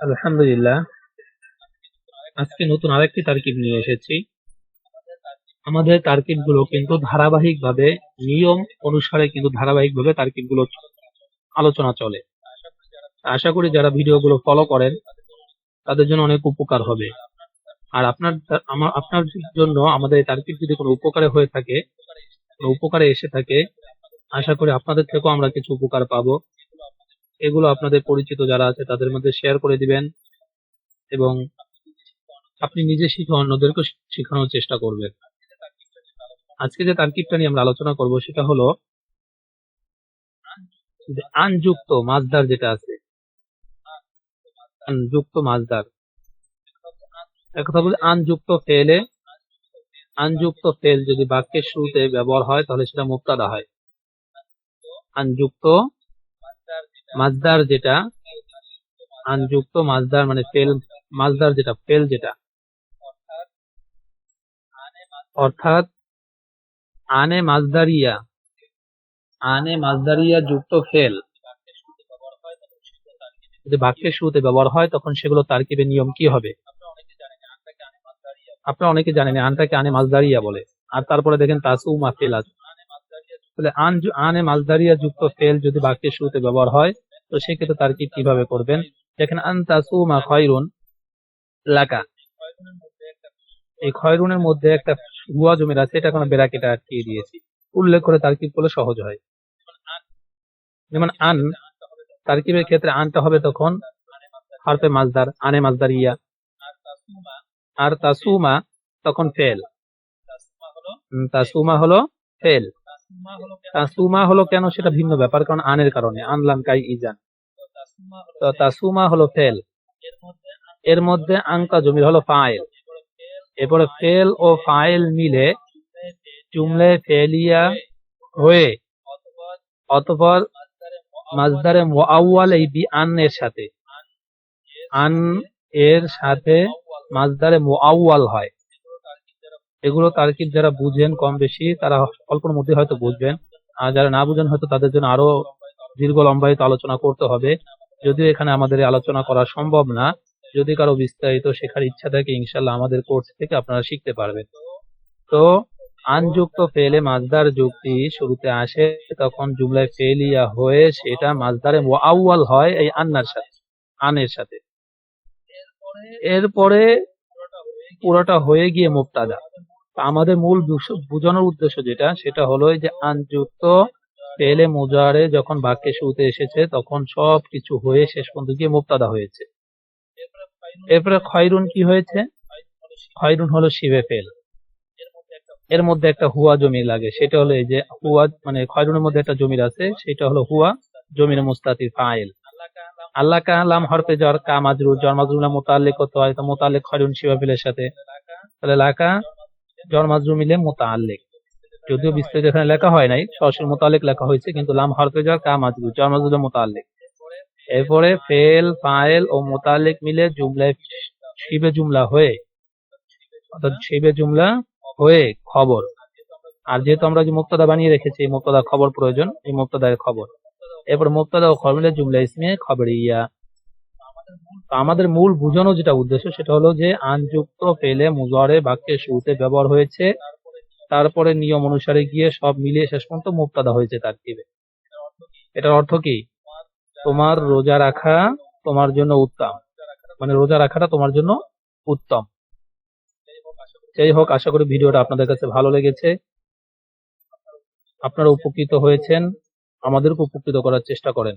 আলহামদুলিল্লাহ। আজকে নতুন আরেকটি তারকিব নিয়ে এসেছি। আমাদের তারকিবগুলো কিন্তু ধারাবাহিক ভাবে নিয়ম অনুসারে কিন্তু ধারাবাহিক ভাবে তারকিবগুলো আলোচনা চলে। আশা করি যারা ভিডিও গুলো ফলো করেন, তাদের জন্য অনেক উপকার হবে। আর আপনার, আমার, আপনার জন্য আমাদের এই তারকিব যদি কোনো উপকারে হয়ে থাকে উপকারে এসে থাকে, আশা করি আপনাদের থেকেও আমরা কিছু উপকার পাবো। এগুলো আপনাদের পরিচিত যারা আছে, তাদের মধ্যে শেয়ার করে দিবেন এবং আপনি নিজে শিখে অন্যদেরকে শেখানোর চেষ্টা করবেন। আজকে যে তারকিবটা নিয়ে আমরা আলোচনা করব সেটা হলো আনযুক্ত মাজদার যেটা আছে। আনযুক্ত মাজদার এক কথা বলি, আনযুক্ত ফেলে আনযুক্ত ফেল যদি বাক্যের শুরুতে ব্যবহার হয় তাহলে সেটা মুক্তাদা হয়। আনযুক্ত মাজদার যেটা, আনযুক্ত মাজদার মানে ফেল মাজদার যেটা, ফেল যেটা। অর্থাৎ, আনে মাজদারিয়া আনে মাজদারিয়া যুক্ত ফেল। যদি বাক্যের শুরুতে ব্যবহার হয়, তখন সেগুলো তারকিবের নিয়ম কি হবে? আপনারা অনেকে জানেন আনটাকে আনে মাজদারিয়া বলে। আর তারপরে দেখেন তাসু মা ফেল আছে। তাহলে আন আনে মাজদারিয়া যুক্ত ফেল যদি বাক্যের শুরুতে ব্যবহার হয়, তো সেক্ষেত্রে তারকিব কীভাবে করবেন? দেখেন আন তাসু মা খয়রুন লাকা। এই খয়রুনের মধ্যে একটা গুয়া জমির আছে, এটা কোনো বেড়াকেটা আটকিয়ে দিয়েছি। উল্লেখ করে তারকিব করলে সহজ হয়। যেমন আন তারকিবের ক্ষেত্রে আনটা হবে তখন? হারফে মাজদার আনে মাজদার ইয়া আর তাসুমা তখন ফেল। তাসুমা হলো ফেল। তাসুমা হলো কেন? সেটা ভিন্ন ব্যাপার কারণ আনের কারণে আনলাম কাই ইজান। তো তাসুমা হলো ফেল। এর মধ্যে আঙ্কা জমির হলো ফাইল। এরপরে ফেল ও ফাইল মিলে জুমলে ফেলিয়া হয়ে অতপর মাজদারে মুআওয়াল এই বি আন এর সাথে আন এর সাথে মাজদারে মুআওয়াল হয়। এগুলো তারকিব যারা বুঝেন কম বেশি, তারা অল্পর মধ্যে হয়তো বুঝবেন। আর যারা না বুঝেন, হয়তো তাদের জন্য আরও দীর্ঘ লম্বায়িত আলোচনা করতে হবে। যদিও এখানে আমাদের আলোচনা করা সম্ভব না, যদি কারও বিস্তারিত শেখার ইচ্ছা থাকে ইনশাল্লাহ আমাদের কোর্স থেকে আপনারা শিখতে পারবেন। তো, আনযুক্ত ফেলে মাজদার যুক্তি শুরুতে আসে, তখন জুমলায় ফেলিয়া হয়ে সেটা মাজদারে মুআওয়াল হয়, এই আন্নার সাথে, আনের সাথে। এরপরে পুরোটা হয়ে গিয়ে মুক্তাদা আমাদের মূল বোঝানোর উদ্দেশ্য যেটা, সেটা হলো যে আনযুক্ত পেলে মুজারে যখন বাক্যে শুরুতে এসেছে, তখন সব কিছু হয়ে শেষ পর্যন্ত গিয়ে মুক্তাদা হয়েছে। এরপরে খয়রুন কি হয়েছে? খয়রুন হলো শিবে ফেল। এর মধ্যে একটা হুয়া জমি লাগে, সেটা হলো এই যে হুয়া মানে খয়রুনের মধ্যে একটা জমির আছে, সেটা হলো হুয়া জমির মুস্তাতি ফাইল। আল্লাহ কালাম হরফে জ্বর কা মাজরু জ্বর মোতাল্লিক হতে হয়, তো খয়রুন শিবা ফেলের সাথে। তাহলে লাকা জ্বর মাজরু মিলে মোতাল্লিক যদিও বিস্তারিত এখানে লেখা হয় নাই, সরাসরি মোতালেক লেখা হয়েছে, কিন্তু লাম হরফে জ্বর কা মাজরু জ্বর মাজরুলা মোতাল্লিক এরপরে ফেল ফাইল ও মোতালেক মিলে জুমলায় শিবে জুমলা হয়ে, অর্থাৎ শিবে জুমলা হয়ে খবর। আর যেহেতু আমরা যে মুক্তদা বানিয়ে রেখেছি, এই মুক্তদা খবর প্রয়োজন, এই মুক্তদার খবর। এরপর মুক্তদা ও খবর মিলে জুমলা ইসমে খবর ইয়া আমাদের মূল বুঝানো যেটা উদ্দেশ্য সেটা হলো যে আনযুক্ত ফেলে মুজরে বাক্যের শুরুতে ব্যবহার হয়েছে, তারপরে নিয়ম অনুসারে গিয়ে সব মিলিয়ে শেষ পর্যন্ত মুক্তাদা হয়েছে তার দিবে এটার অর্থ কি? তোমার রোজা রাখা তোমার জন্য উত্তম। মানে রোজা রাখাটা তোমার জন্য উত্তম। যাই হোক, আশা করি ভিডিওটা আপনাদের কাছে ভালো লেগেছে। আপনারা উপকৃত হয়েছেন, আমাদেরকে উপকৃত করার চেষ্টা করেন।